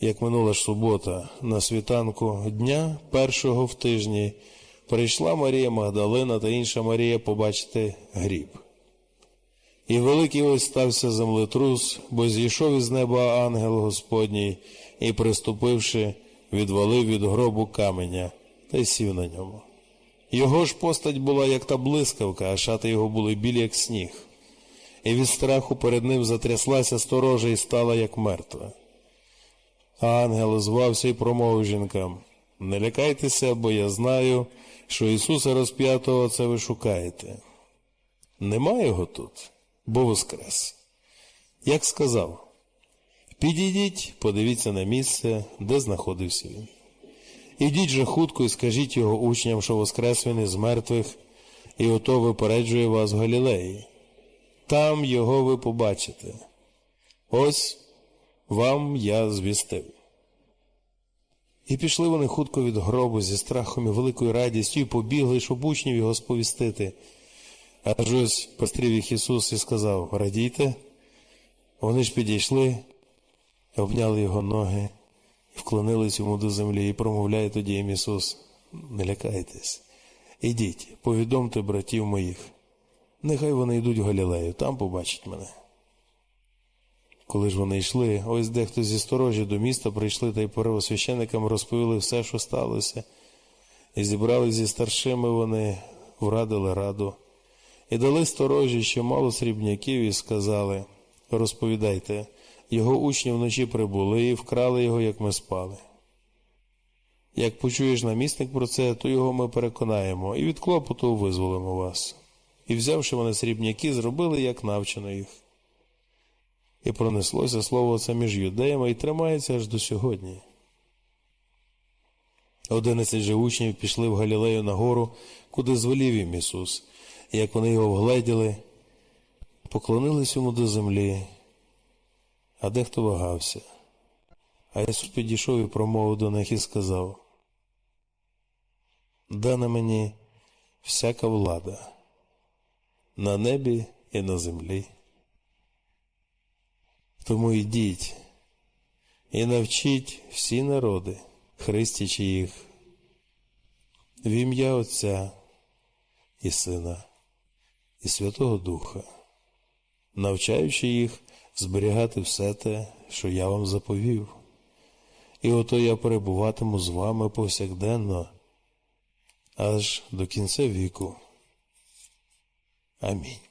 Як минула ж субота, на світанку дня першого в тижні прийшла Марія Магдалина та інша Марія побачити гріб. І великий ось стався землетрус, бо зійшов із неба ангел Господній і, приступивши, відвалив від гробу каменя та й сів на ньому. Його ж постать була, як та блискавка, а шати його були білі, як сніг. І від страху перед ним затряслася сторожа і стала, як мертва. Ангел звався і промовив жінкам: Не лякайтеся, бо я знаю, що Ісуса розп'ятого це ви шукаєте. Нема його тут, бо воскрес. Як сказав, підійдіть, подивіться на місце, де знаходився він. Ідіть же хутко і скажіть його учням, що воскрес він із мертвих, і ото випереджує вас в Галілеї. Там його ви побачите. Ось вам я звістив. І пішли вони хутко від гробу зі страхом і великою радістю, і побігли, щоб учнів його сповістити. Аж ось пострів їх Ісус і сказав: Радійте. Вони ж підійшли, обняли його ноги і вклонились йому до землі, і промовляє тоді їм Ісус: Не лякайтесь, ідіть, повідомте братів моїх. Нехай вони йдуть в Галілею, там побачать мене. Коли ж вони йшли, ось дехто зі сторожі до міста прийшли та й первосвященикам розповіли все, що сталося, і зібрали зі старшими вони, врадили раду, і дали сторожі ще мало срібняків, і сказали розповідайте, його учні вночі прибули і вкрали його, як ми спали. Як почуєш намісник про це, то його ми переконаємо і від клопоту визволимо вас. І взявши вони срібняки, зробили, як навчено їх. І пронеслося слово це між юдеями і тримається аж до сьогодні. Одинадцять же учнів пішли в Галілею на гору, куди звелів їм Ісус. Як вони його вгледіли, поклонились йому до землі, а дехто вагався. А Ісус підійшов і промовив до них і сказав: Дана мені всяка влада на небі і на землі. Тому йдіть і навчіть всі народи, хрестячи їх, в ім'я Отця і Сина, і Святого Духа, навчаючи їх зберігати все те, що я вам заповів. І ото я перебуватиму з вами повсякденно, аж до кінця віку. Амінь.